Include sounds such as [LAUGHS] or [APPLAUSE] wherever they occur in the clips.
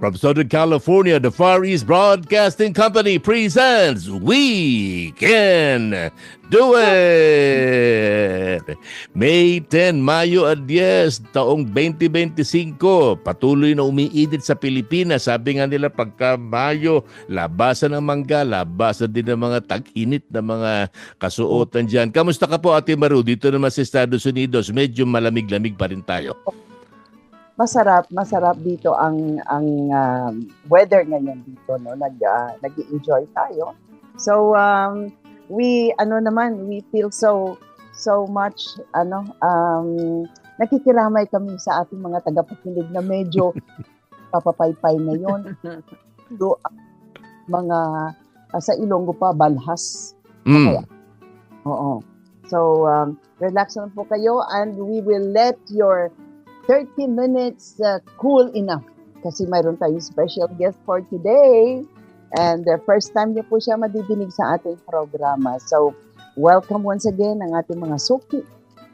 From Southern California, the Far East Broadcasting Company presents We Can Do It! May 10, Mayo at 10, taong 2025. Patuloy na umiinit sa Pilipinas. Sabi nga nila pagka Mayo, labasan ng mangga, labasan din ng mga tag-init na mga kasuotan dyan. Kamusta ka po Ate Maru? Dito naman sa Estados Unidos, medyo malamig-lamig pa rin tayo. Masarap masarap dito ang ang um, weather ngayon dito no nag uh, nag-enjoy tayo so um, we ano naman we feel so so much ano um, nakikiramay kami sa ating mga tagapakinig na medyo [LAUGHS] papapaypay ngayon do mga uh, sa Ilonggo pa balhas Mm. Oo. So, um, relax lang po kayo and we will let your 30 minutes uh, cool enough kasi mayroon tayong special guest for today and the first time niyo po siya madidinig sa ating programa. So, welcome once again ang ating mga suki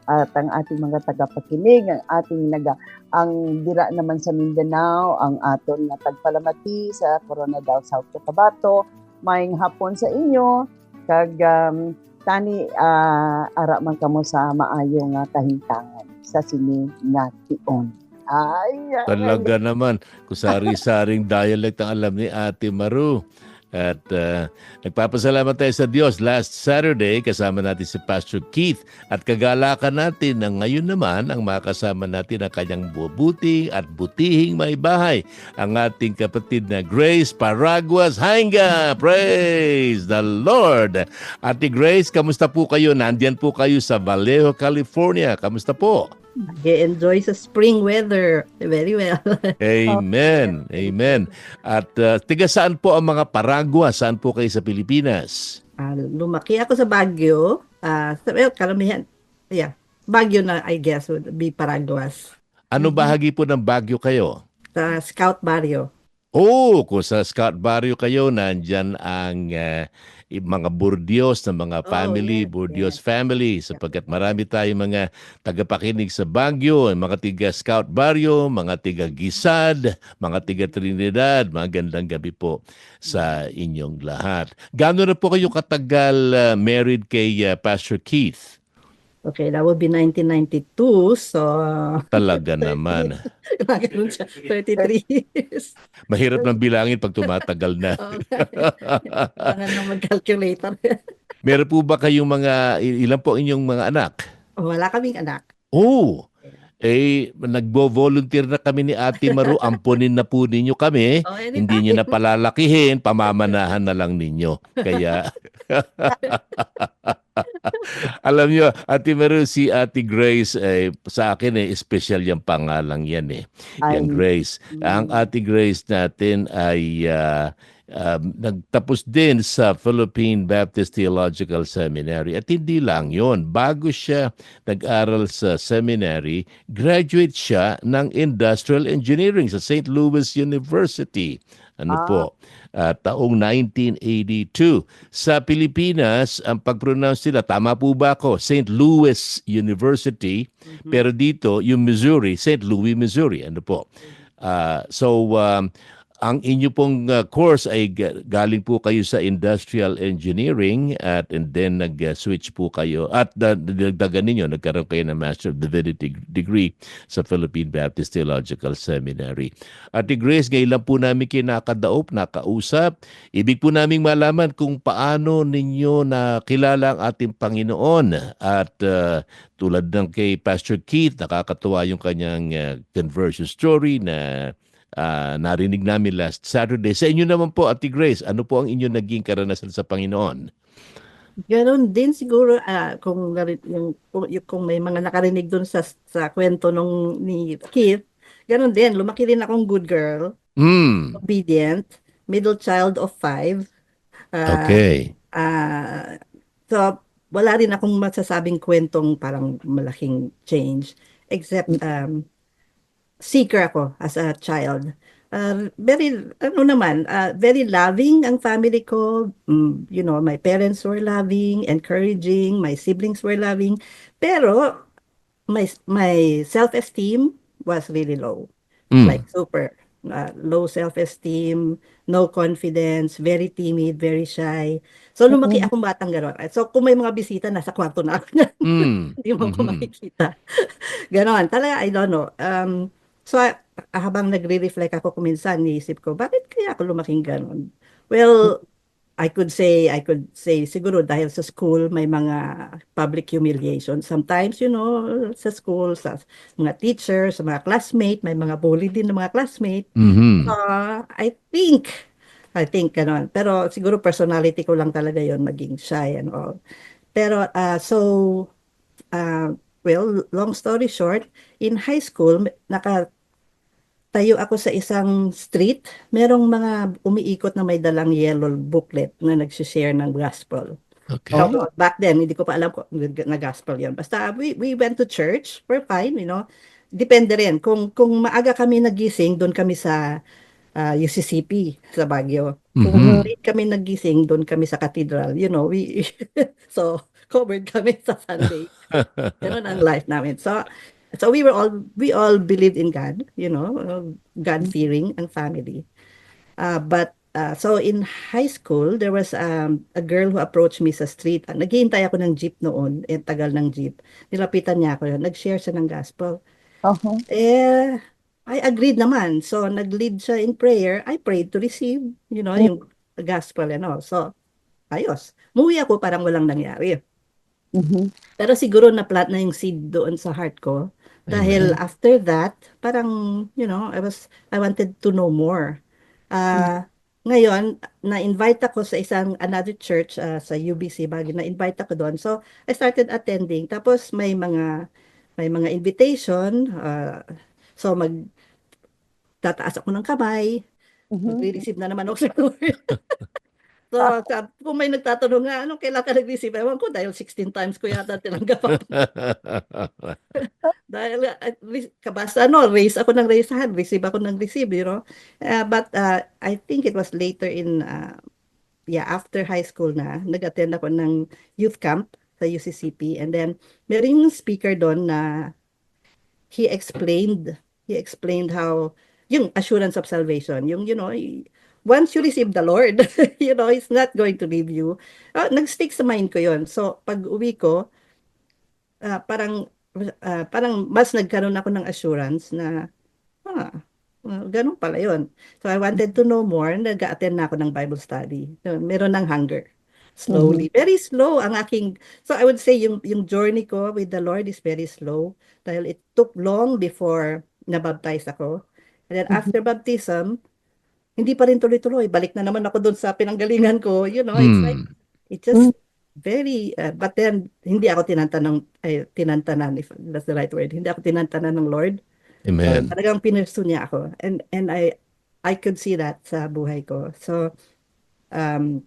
at ang ating mga tagapakinig, ang ating naga, ang dira naman sa Mindanao, ang aton na tagpalamati sa Coronadal, South Cotabato. Maayong hapon sa inyo, kag um, tani ah, ara man kamo sa maayong uh, kahintangan sa sini nga tion. Ay, ay, Talaga naman, kusari-saring [LAUGHS] dialect ang alam ni Ate Maru. At uh, nagpapasalamat tayo sa Diyos. Last Saturday, kasama natin si Pastor Keith. At kagalakan natin na ngayon naman ang makasama natin ang kanyang bubuting at butihing may bahay. Ang ating kapatid na Grace Paraguas Hainga. Praise the Lord! Ate Grace, kamusta po kayo? Nandyan po kayo sa Vallejo, California. Kamusta po? Enjoy sa spring weather. Very well. [LAUGHS] Amen. Amen. At uh, tiga saan po ang mga Paragua? Saan po kayo sa Pilipinas? Ah, lumaki ako sa Baguio. Sa well, karamihan. Yeah. Baguio na, I guess, would be Paraguas. Ano bahagi po ng Baguio kayo? Sa Scout Barrio. Oh, kung sa Scott Barrio kayo, nandyan ang uh, mga Burdios na mga Oh, family, yes, Burdios yes. family, sapagkat marami tayong mga tagapakinig sa Baguio, mga tiga Scout Barrio, mga tiga Gisad, mga tiga Trinidad, magandang gabi po sa inyong lahat. Gano'n na po kayo katagal uh, married kay uh, Pastor Keith? Okay, that would be 1992. So, Talaga [LAUGHS] naman. [LAUGHS] ganun siya. 33 years. Mahirap nang bilangin pag tumatagal na. Oh, Kailangan na mag-calculator. Meron po ba kayong mga, ilan po inyong mga anak? Wala kaming anak. Oh, eh, nagbo-volunteer na kami ni Ate Maru, [LAUGHS] ampunin na po ninyo kami. Oh, anytime. Hindi nyo na palalakihin, pamamanahan na lang ninyo. Kaya, [LAUGHS] alam nyo, Ate Maru, si Ate Grace, eh, sa akin eh, special yung pangalang yan eh. Yung Grace. Ang Ate Grace natin ay ah, um, nagtapos din sa Philippine Baptist Theological Seminary. At hindi lang yon Bago siya nag-aral sa seminary, graduate siya ng Industrial Engineering sa St. Louis University. Ano Ah. po? Ah, taong 1982. Sa Pilipinas, ang pag-pronounce nila, tama po ba ako? St. Louis University. Pero dito, yung Missouri, St. Louis, Missouri. Ano po? Ah, so, um, ang inyo pong uh, course ay ga- galing po kayo sa industrial engineering at and then nag-switch po kayo at dinagdagan ninyo, nagkaroon kayo ng Master of Divinity degree sa Philippine Baptist Theological Seminary. Ate Grace, ngayon lang po namin kayo nakadaop, nakausap. Ibig po namin malaman kung paano ninyo nakilala ang ating Panginoon at uh, tulad ng kay Pastor Keith, nakakatuwa yung kanyang uh, conversion story na ah, narinig namin last Saturday. Sa inyo naman po, Ate Grace, ano po ang inyo naging karanasan sa Panginoon? Ganon din siguro ah, kung, yung, kung, yung- kung may mga nakarinig doon sa, sa kwento nung ni Keith, ganon din. Lumaki din akong good girl, Hmm, obedient, middle child of five. Ah, okay. ah, so, wala rin akong masasabing kwentong parang malaking change except um, seeker ako as a child. Uh, very, ano naman, uh, very loving ang family ko. Mm, you know, my parents were loving, encouraging, my siblings were loving. Pero, my, my self-esteem was really low. Mm. Like super. Uh, low self-esteem, no confidence, very timid, very shy. So, lumaki akong batang gano'n. So, kung may mga bisita, nasa kwarto na ako. [LAUGHS] Mm. Hindi mo ko Mhm. makikita. [LAUGHS] Ganon. Talaga, I don't know. Um, so, habang nagre-reflect ako kuminsan, niisip ko, bakit kaya ako lumaking ganon? Well, I could say, I could say, siguro dahil sa school, may mga public humiliation. Sometimes, you know, sa school, sa mga teacher, sa mga classmate, may mga bully din ng mga classmate. Mhm. Uh, I think, I think ganon. Pero siguro personality ko lang talaga yon maging shy and all. Pero, uh, so, uh, well, long story short, in high school, naka tayo ako sa isang street, merong mga umiikot na may dalang yellow booklet na nagsishare ng gospel. Okay. So, back then, hindi ko pa alam kung na gospel yun. Basta, we, we went to church, we're fine, you know. Depende rin. Kung, kung maaga kami nagising, doon kami sa ah, UCCP sa Baguio. Kung Mhm. late kami nagising, doon kami sa cathedral. You know, we, [LAUGHS] so, covered kami sa Sunday. [LAUGHS] Ganun ang life namin. So, so we were all, we all believed in God, you know, God-fearing and family. Uh, but uh, so in high school, there was um, a girl who approached me sa street. Uh, naghihintay ako ng jeep noon, eh, tagal ng jeep. Nilapitan niya ako, nag-share siya ng gospel. Uh-huh. Eh, I agreed naman. So, nag-lead siya in prayer. I prayed to receive, you know, yung gospel and all. So, ayos. Muwi ako parang walang nangyari. Mhm. Pero siguro na-plant na yung seed doon sa heart ko. Dahil after that, parang, you know, I was, I wanted to know more. Ah, ngayon, na-invite ako sa isang another church ah, sa UBC Baguio. Na-invite ako doon. So, I started attending. Tapos may mga may mga invitation. ah, so, mag tataas ako ng kamay. Mhm. Magre-receive na naman ako sa. [LAUGHS] so, sa- kung may nagtatanong nga, anong kailan ka nag-receive? Ewan ko, dahil 16 times ko yata tinanggap ako. [LAUGHS] [LAUGHS] Dahil, uh, at least, kabasta, ano, raise ako ng raise hand, receive ako ng receive, you know. Uh, but uh, I think it was later in, uh, yeah, after high school na, nag-attend ako ng youth camp sa UCCP. And then, meron yung speaker doon na he explained, he explained how, yung assurance of salvation, yung, you know, once you receive the Lord, [LAUGHS] you know, He's not going to leave you. Uh, nag-stick sa mind ko yon So, pag uwi ko, ah, parang, ah, parang mas nagkaroon ako ng assurance na, ah, ah, ganun pala yon So, I wanted to know more. Nag-attend na ako ng Bible study. So, meron ng hunger. Slowly. Very slow ang aking, so I would say yung, yung journey ko with the Lord is very slow dahil it took long before nabaptize ako. And then after baptism, hindi pa rin tuloy-tuloy. Balik na naman ako doon sa pinanggalingan ko. You know, it's like, Hmm. it just very, uh, but then, hindi ako tinantanong, ay, tinantanan, if that's the right word. Hindi ako tinantanan ng Lord. Amen. Talagang pinursu niya ako. And, and I, I could see that sa buhay ko. So, um,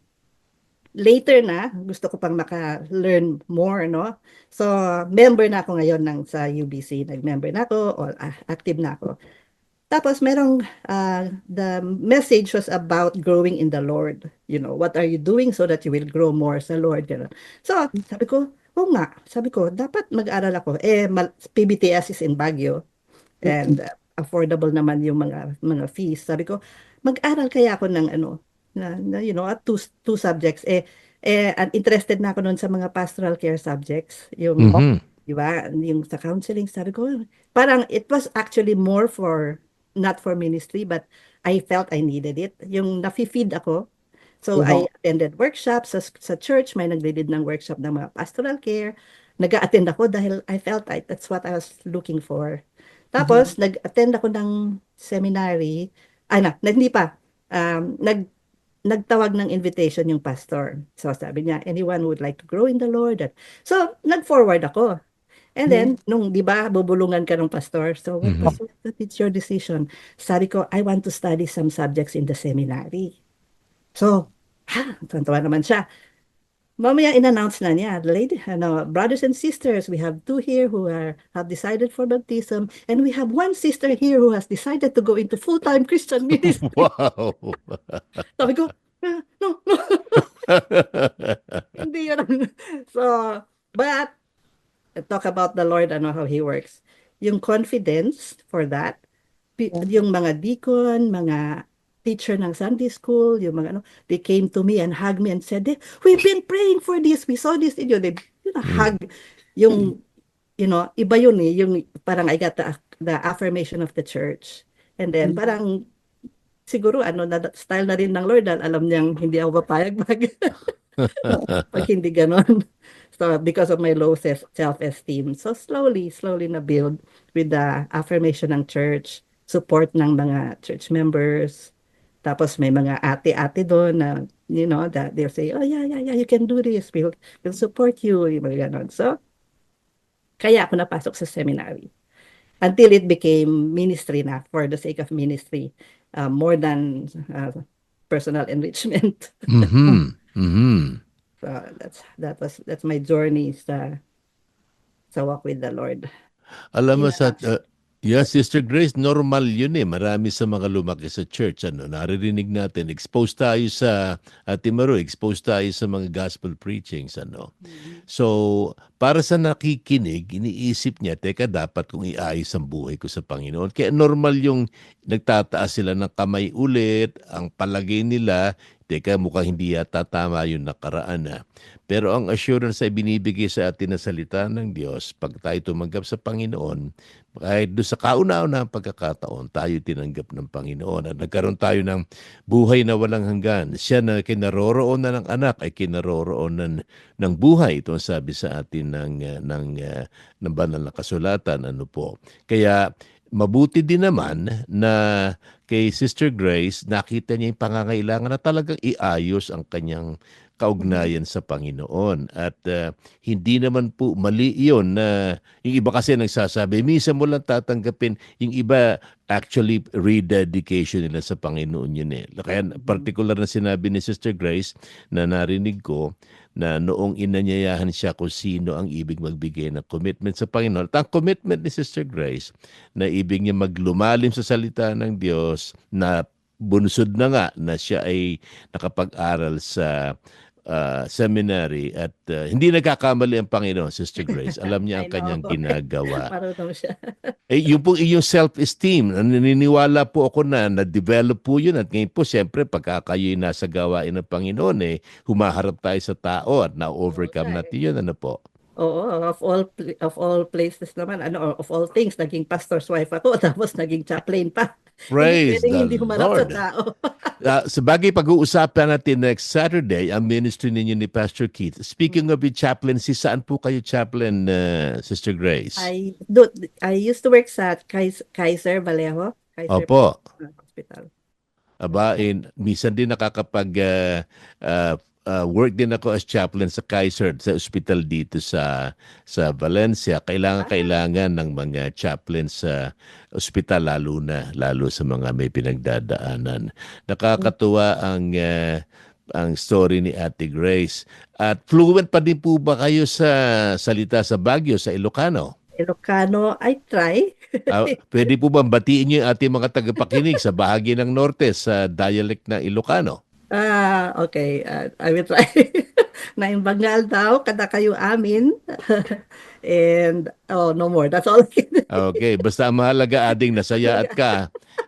later na, gusto ko pang maka-learn more, no? So, member na ako ngayon ng sa UBC. Nag-member na ako, or ah, active na ako. Tapos, merong, ah, the message was about growing in the Lord. You know, what are you doing so that you will grow more sa Lord? Ganun. So, sabi ko, oo nga. Sabi ko, dapat mag-aral ako. Eh, PBTS is in Baguio. And uh, affordable naman yung mga mga fees. Sabi ko, mag-aral kaya ako ng ano, na, na, you know, at two, two subjects. Eh, eh, and interested na ako noon sa mga pastoral care subjects. Yung, Mhm. di ba, yung sa counseling, sabi ko, parang it was actually more for, not for ministry, but I felt I needed it. Yung nafi-feed ako. So, I attended workshops sa, sa church, may nagde-lead ng workshop ng mga pastoral care. Nag-attend ako dahil I felt I, that's what I was looking for. Tapos, nag-attend ako ng seminary. Ay na, hindi pa. Um, nag, nagtawag ng invitation yung pastor. So, sabi niya, anyone would like to grow in the Lord. So, nag-forward ako. And then, nung, di ba, bubulungan ka ng pastor. So, Mhm. was- what is your decision? Sabi ko, I want to study some subjects in the seminary. So, ha, tawa naman siya. mamaya in-announce na niya, lady, ano, brothers and sisters, we have two here who are have decided for baptism, and we have one sister here who has decided to go into full-time Christian [LAUGHS] ministry. Wow! [LAUGHS] Sabi ko, "Ah, no, no, [LAUGHS] hindi yun. so, but, talk about the Lord, ano, how He works. Yung confidence for that, pi- yung mga deacon, mga teacher ng Sunday school, yung mga ano, they came to me and hugged me and said, "Eh, we've been praying for this, we saw this in you. They, you know, hug, yung, you know, iba yun eh, yung parang I got the, the affirmation of the church. And then, parang, siguro, ano, na, style na rin ng Lord, dahil alam niyang hindi ako papayag pag, [LAUGHS] pag hindi ganon. So, because of my low self- self-esteem. So, slowly, slowly na build with the affirmation ng church, support ng mga church members, tapos may mga ate-ate doon na, you know, that they'll say, oh yeah, yeah, yeah, you can do this. We'll, we'll support you. Yung mga ganon. So, kaya ako napasok sa seminary. Until it became ministry na for the sake of ministry. Uh, more than uh, personal enrichment. Mhm. Mhm. [LAUGHS] So that's that was that's my journey sa sa walk with the Lord. Alam mo Yeah. sa uh, yeah, Sister Grace, normal 'yun eh. Marami sa mga lumaki sa church ano, naririnig natin exposed tayo sa Ate Maru, exposed tayo sa mga gospel preachings ano. So, para sa nakikinig, iniisip niya, teka, dapat kong iayos ang buhay ko sa Panginoon. Kaya normal yung nagtataas sila ng kamay ulit, ang palagay nila, teka, mukhang hindi yata tama yung nakaraan na. Pero ang assurance ay binibigay sa atin na salita ng Diyos, pag tayo tumanggap sa Panginoon, kahit doon sa kauna-una pagkakataon, tayo tinanggap ng Panginoon at nagkaroon tayo ng buhay na walang hanggan. Siya na kinaroroonan ng anak ay kinaroroonan ng buhay. Ito ang sabi sa atin ng, uh, ng, uh, ng banal na kasulatan. Ano po. Kaya mabuti din naman na kay Sister Grace, nakita niya yung pangangailangan na talagang iayos ang kanyang kaugnayan sa Panginoon. At uh, hindi naman po mali yun na yung iba kasi nagsasabi, minsan mo lang tatanggapin, yung iba actually rededication nila sa Panginoon yun eh. Kaya particular na sinabi ni Sister Grace na narinig ko na noong inanyayahan siya kung sino ang ibig magbigay ng commitment sa Panginoon. At ang commitment ni Sister Grace na ibig niya maglumalim sa salita ng Diyos na bunsod na nga na siya ay nakapag-aral sa uh, seminary at uh, hindi nagkakamali ang Panginoon, Sister Grace. Alam niya [LAUGHS] ang kanyang ginagawa. [LAUGHS] Marunong siya. Eh, yung po yung self-esteem, naniniwala po ako na na-develop po yun at ngayon po siyempre pagka kayo'y nasa gawain ng Panginoon eh, humaharap tayo sa tao at na-overcome natin yun. Ano po? Oo, of all of all places naman, ano, of all things, naging pastor's wife ako, [LAUGHS] tapos naging chaplain pa. Praise hindi the hindi humarap sa Lord. tao. Uh, [LAUGHS] sa bagay, pag-uusapan natin next Saturday ang ministry ninyo ni Pastor Keith. Speaking of the chaplaincy, saan po kayo chaplain, uh, Sister Grace? I do, I used to work sa Kais- Kaiser Vallejo, Kaiser Opo. Hospital. Aba, in, minsan din nakakapag uh, uh, uh, work din ako as chaplain sa Kaiser sa ospital dito sa sa Valencia. Kailangan kailangan ng mga chaplain sa ospital lalo na lalo sa mga may pinagdadaanan. Nakakatuwa ang uh, ang story ni Ate Grace. At fluent pa din po ba kayo sa salita sa Baguio, sa Ilocano? Ilocano, I try. Ah, pwede po bang batiin niyo yung ating mga tagapakinig sa bahagi ng norte sa dialect ng Ilocano? Ah, okay. ah, I will try. [LAUGHS] Naimbangal daw, kada kayo amin. [LAUGHS] And, oh, no more. That's all. [LAUGHS] Okay, basta mahalaga ading nasaya at ka.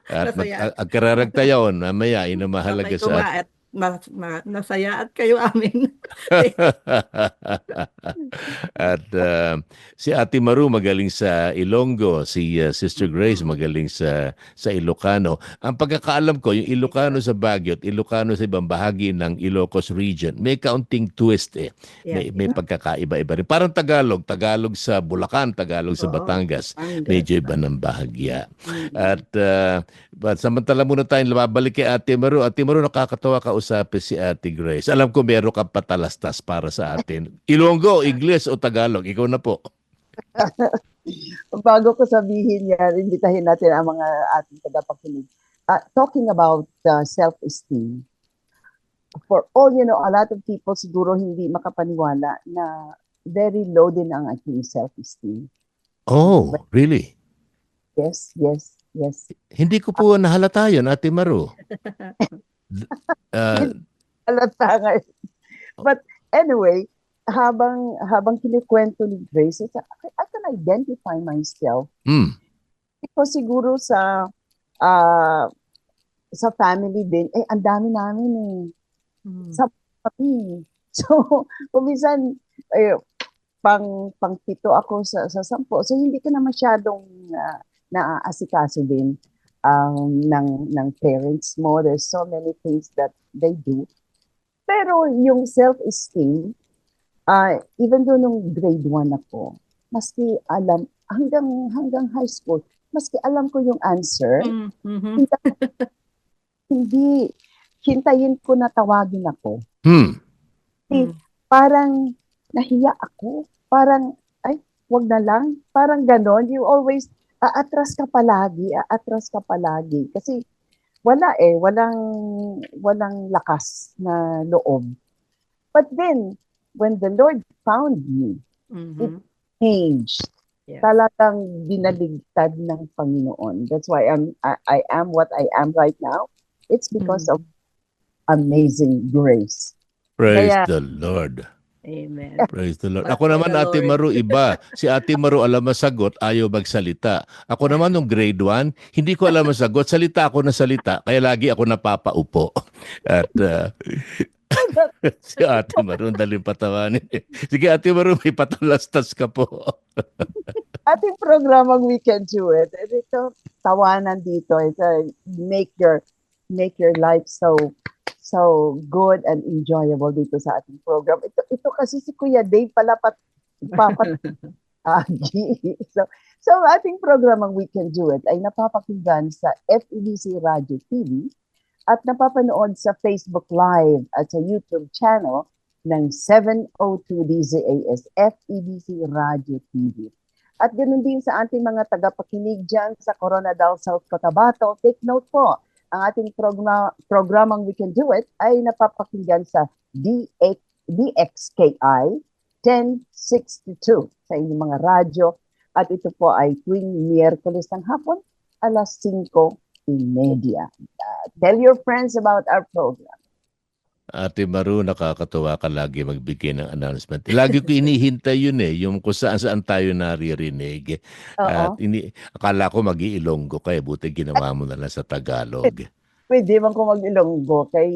At Nasaya. mag- ag- kararag tayo, mamaya, ina mahalaga Sabay sa at ma, ma, nasaya at kayo amin. [LAUGHS] At uh, si Ate Maru magaling sa Ilonggo, si uh, Sister Grace magaling sa sa Ilocano. Ang pagkakaalam ko, yung Ilocano sa Baguio at Ilocano sa ibang bahagi ng Ilocos region, may kaunting twist eh. May, Yeah. may pagkakaiba-iba rin. Parang Tagalog, Tagalog sa Bulacan, Tagalog sa Oo. Batangas. Ang Medyo iba ng bahagya. Mm. At uh, but samantala muna tayong lumabalik kay Ate Maru. Ate Maru, nakakatawa ka usapin si Ate Grace. Alam ko meron kang patalastas para sa atin. Ilonggo, English o Tagalog? Ikaw na po. [LAUGHS] Bago ko sabihin yan, imbitahin natin ang mga ating tagapakinig. Ah, talking about uh, self-esteem, for all you know, a lot of people siguro hindi makapaniwala na very low din ang aking self-esteem. Oh, really? Yes, yes, yes. Hindi ko po nahalata yun, Ate Maru. [LAUGHS] Uh, [LAUGHS] Halata nga. But anyway, habang habang kinikwento ni Grace, I, I can identify myself mm, Because siguro sa ah, sa family din, eh, ang dami namin eh. Mm. Sa kami. [LAUGHS] So, kumisan, eh, pang, pang pito ako sa, sa sampo. So, hindi ka na masyadong uh, naaasikaso din um, ng, ng parents mo. There's so many things that they do. Pero yung self-esteem, ah, even though nung grade 1 ako, maski alam, hanggang, hanggang high school, maski alam ko yung answer, Mm, mhm. hindi, hintayin ko na tawagin ako. hmm. Mm. Parang nahiya ako. Parang, ay, wag na lang. Parang ganon. You always, aatras ka palagi, aatras ka palagi. Kasi, wala eh, walang, walang lakas na loob. But then, when the Lord found me, Mhm. changed. Yeah. Talagang binaligtad ng Panginoon. That's why I'm I, I am what I am right now. It's because Mm. of amazing grace. Praise Kaya- the Lord. Amen. [LAUGHS] Praise the Lord. Ako naman, Ate. Maru, iba. Si Ate Maru alam masagot, ayaw magsalita. Ako naman nung grade 1, hindi ko alam masagot. Salita ako na salita, kaya lagi ako napapaupo. At uh, [LAUGHS] si Ate Maru, ang daling patawanin. Sige, Ate Maru, may patalastas ka po. [LAUGHS] ating programang We Can Do It. And ito, tawanan dito. Ito, make your make your life so so good and enjoyable dito sa ating program. Ito, ito kasi si Kuya Dave pala pat, papat [LAUGHS] Agi. so, so ang ating programang We Can Do It ay napapakinggan sa FEBC Radio TV at napapanood sa Facebook Live at sa YouTube channel ng 702 DZAS FEBC Radio TV. At ganoon din sa ating mga tagapakinig dyan sa Coronadal, South Cotabato. Take note po, ang ating programa, programang We Can Do It ay napapakinggan sa DX, DXKI 1062 sa inyong mga radyo. At ito po ay tuwing Miyerkules ng hapon, alas 5.30. Uh, tell your friends about our program. Ate Maru, nakakatuwa ka lagi magbigay ng announcement. Lagi ko inihintay yun eh, yung kung saan saan tayo naririnig. At Oo. ini, akala ko mag-iilonggo ka eh, buti ginawa mo na lang sa Tagalog. [LAUGHS] Pwede man ko mag-ilonggo kay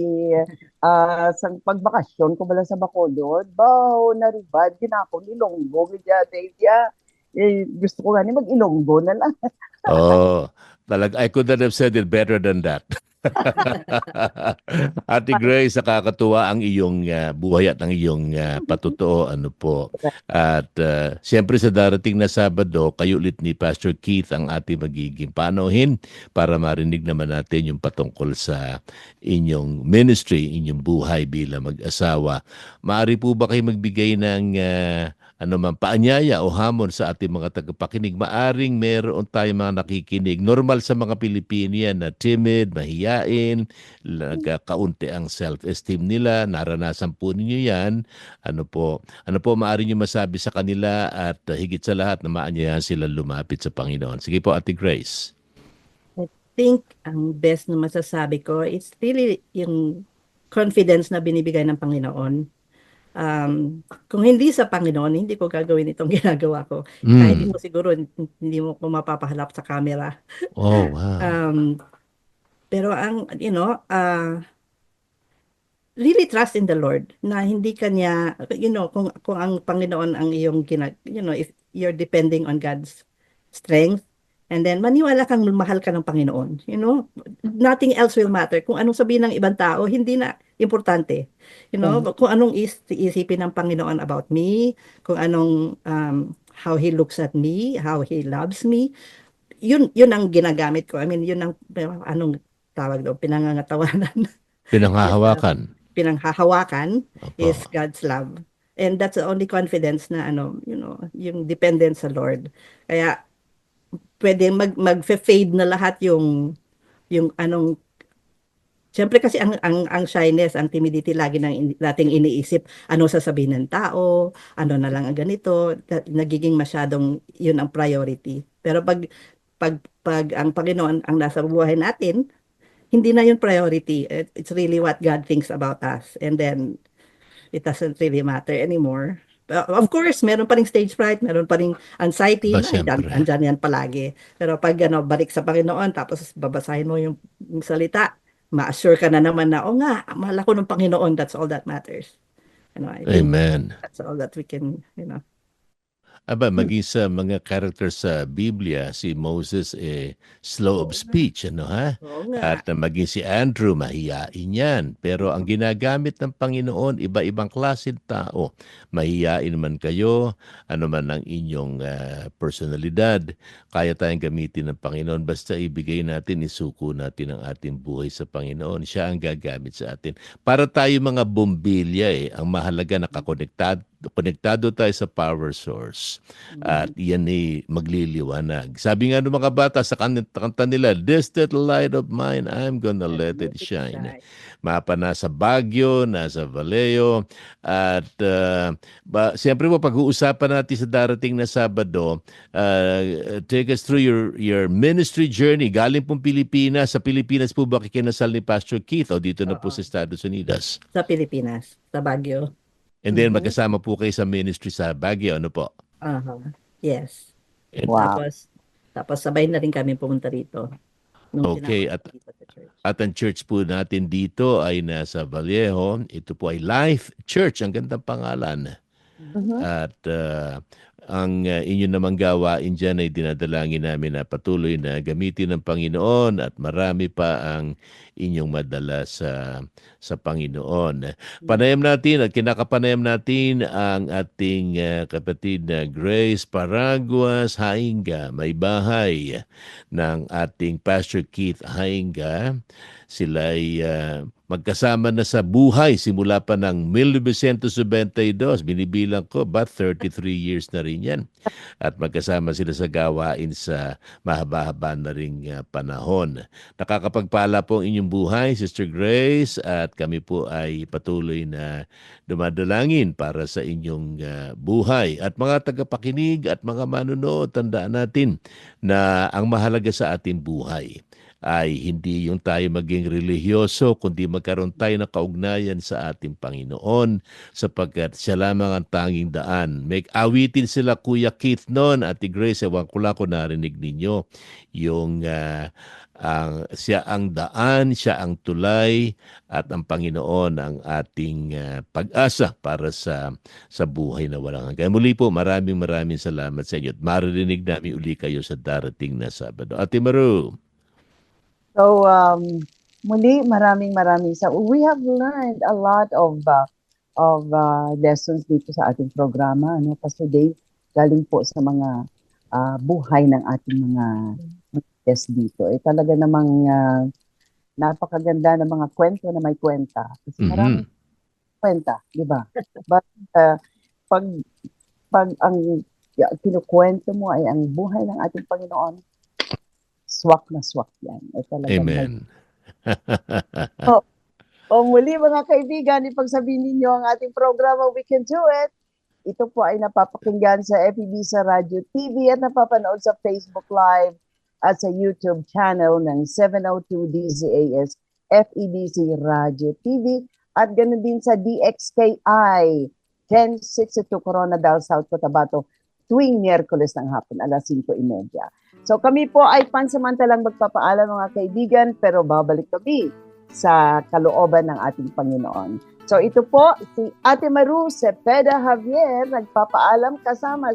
ah sa pagbakasyon ko bala sa Bacolod. Bao, naribad, ginako ilonggo. Kaya, Dave, yeah. Eh, gusto ko nga ni mag-ilonggo na lang. [LAUGHS] Oh, talag I could not have said it better than that. [LAUGHS] [LAUGHS] Ate Grace, nakakatuwa ang iyong ah, buhay at ang iyong ah, patutuo. Ano po. At ah, siyempre sa darating na Sabado, kayo ulit ni Pastor Keith ang ating magiging panohin para marinig naman natin yung patungkol sa inyong ministry, inyong buhay bilang mag-asawa. Maari po ba kayo magbigay ng ah, man paanyaya o hamon sa ating mga tagapakinig. Maaring meron tayong mga nakikinig. Normal sa mga Pilipino na timid, mahiyain, nagkakaunti ang self-esteem nila. Naranasan po ninyo yan. Ano po, ano po maaari nyo masabi sa kanila at higit sa lahat na maanyayahan sila lumapit sa Panginoon. Sige po, Ate Grace. think ang best na masasabi ko is really yung confidence na binibigay ng Panginoon. Um, kung hindi sa Panginoon, hindi ko gagawin itong [LAUGHS] ginagawa ko. Kahit hindi Mm. mo siguro, hindi mo ko mapapahalap sa camera. Oh, wow. Um, pero ang, you know, uh, really trust in the Lord na hindi kanya, you know, kung, kung ang Panginoon ang iyong ginag, you know, if you're depending on God's strength, and then maniwala kang mahal ka ng Panginoon, you know, nothing else will matter. Kung anong sabihin ng ibang tao, hindi na importante. You know, kung anong is, isipin ng Panginoon about me, kung anong, um, how He looks at me, how He loves me, yun yun ang ginagamit ko. I mean, yun ang anong tawag doon, pinangangatawanan, [LAUGHS] Pinanghahawakan. pinanghahawakan Opo. is God's love. And that's the only confidence na ano, you know, yung dependence sa Lord. Kaya pwede mag mag-fade na lahat yung yung anong Siyempre kasi ang, ang, ang shyness, ang timidity, lagi nang in- nating iniisip, ano sasabihin ng tao, ano na lang ang ganito, na- nagiging masyadong yun ang priority. Pero pag, pag, pag ang Panginoon ang nasa buhay natin, hindi na yun priority. It- It's really what God thinks about us. And then, it doesn't really matter anymore. Of course, meron pa rin stage fright, meron pa rin anxiety, syempre. andyan yan palagi. Pero pag ano, balik sa Panginoon, tapos babasahin mo yung, yung salita, ma-assure ka na naman na, oh nga, mahal ako ng Panginoon, that's all that matters. You know, I Amen. that's all that we can, you know. Aba, maging sa mga character sa Biblia, si Moses eh slow of speech, ano ha? At uh, maging si Andrew, mahiyain yan. Pero ang ginagamit ng Panginoon, iba-ibang klaseng tao. Mahiyain man kayo, ano man ang inyong ah, personalidad, kaya tayong gamitin ng Panginoon. Basta ibigay natin, isuko natin ang ating buhay sa Panginoon. Siya ang gagamit sa atin. Para tayo mga bombilya eh, ang mahalaga nakakonektado konektado tayo sa power source at yan ay magliliwanag. Sabi nga ng mga bata sa kan- kanta nila, This little light of mine, I'm gonna let it shine. Mapa nasa Baguio, nasa Vallejo, at uh, ba, siyempre po pag-uusapan natin sa darating na Sabado, uh, take us through your your ministry journey. Galing pong Pilipinas, sa Pilipinas po ba kikinasal ni Pastor Keith o dito na po sa Estados Unidos? Sa Pilipinas, sa Baguio. And then Mhm. magkasama po kayo sa ministry sa Baguio, ano po? Aha. Yes. And- Wow. Tapos, tapos sabay na rin kami pumunta rito. Nung Okay, at- dito sa church. At ang church po natin dito ay nasa Vallejo. Ito po ay Life Church. Ang gandang pangalan. Mhm. At uh, ang uh, inyo namang gawain dyan ay dinadalangin namin na patuloy na gamitin ng Panginoon at marami pa ang inyong madala sa sa Panginoon. Panayam natin at kinakapanayam natin ang ating uh, kapatid na Grace Paraguas Hainga, may bahay ng ating Pastor Keith Hainga. Sila ay uh, magkasama na sa buhay simula pa ng 1972. Binibilang ko, ba 33 years na rin yan. At magkasama sila sa gawain sa mahaba-haba na ring uh, panahon. Nakakapagpala po ang inyong buhay, Sister Grace, at kami po ay patuloy na dumadalangin para sa inyong uh, buhay. At mga tagapakinig at mga manunood, tandaan natin na ang mahalaga sa ating buhay ay hindi yung tayo maging relihiyoso, kundi magkaroon tayo ng kaugnayan sa ating Panginoon sapagkat siya lamang ang tanging daan. May awitin sila Kuya Keith noon, Ate Grace, ewan ko lang narinig ninyo, yung ah, ang, siya ang daan, siya ang tulay, at ang Panginoon ang ating ah, pag-asa para sa sa buhay na walang hanggan. Muli po, maraming maraming salamat sa inyo at maririnig namin uli kayo sa darating na Sabado. Ate Maru. So, um, muli, maraming maraming sa we have learned a lot of uh, of uh, lessons dito sa ating programa. No? Pastor Dave, galing po sa mga uh, buhay ng ating mga guests dito. Eh, talaga namang uh, napakaganda ng mga kwento na may kwenta. Kasi maraming Mhm. kwenta, di ba? [LAUGHS] But uh, pag, pag ang kinukwento mo ay ang buhay ng ating Panginoon, swak na swak yan. Eh, talagang Amen. [LAUGHS] O muli mga kaibigan, ipagsabihin ninyo ang ating programa We Can Do It. Ito po ay napapakinggan sa FEB sa Radio TV at napapanood sa Facebook Live at sa YouTube channel ng 702 DZAS FEBC Radio TV at ganoon din sa DXKI 1062 Coronadal South Cotabato tuwing Miyerkules ng hapon alas 5.30. So kami po ay pansamantalang magpapaalam mga kaibigan pero babalik kami sa kalooban ng ating Panginoon. So ito po, si Ate Maru Cepeda Javier, nagpapaalam kasama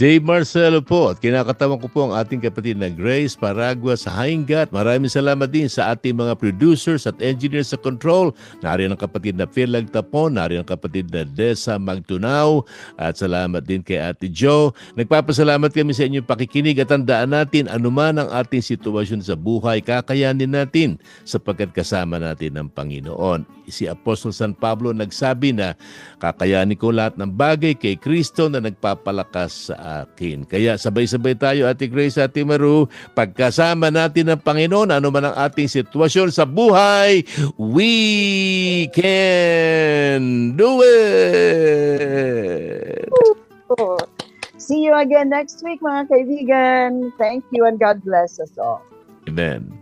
Dave Marcelo po at kinakatawan ko po ang ating kapatid na Grace Paragua sa Haingat. Maraming salamat din sa ating mga producers at engineers sa control. Nariyan ang kapatid na Phil Lagtapon, nariyan ang kapatid na Desa Magtunaw at salamat din kay Ate Joe. Nagpapasalamat kami sa inyong pakikinig at tandaan natin anuman ang ating sitwasyon sa buhay, kakayanin natin sapagkat kasama natin ang Panginoon. Si Apostol San Pablo nagsabi na kakayanin ko lahat ng bagay kay Kristo na nagpapalakas sa akin. Kaya sabay-sabay tayo, Ate Grace, Ate Maru, pagkasama natin ang Panginoon, ano man ang ating sitwasyon sa buhay, we can do it! See you again next week, mga kaibigan. Thank you and God bless us all. Amen.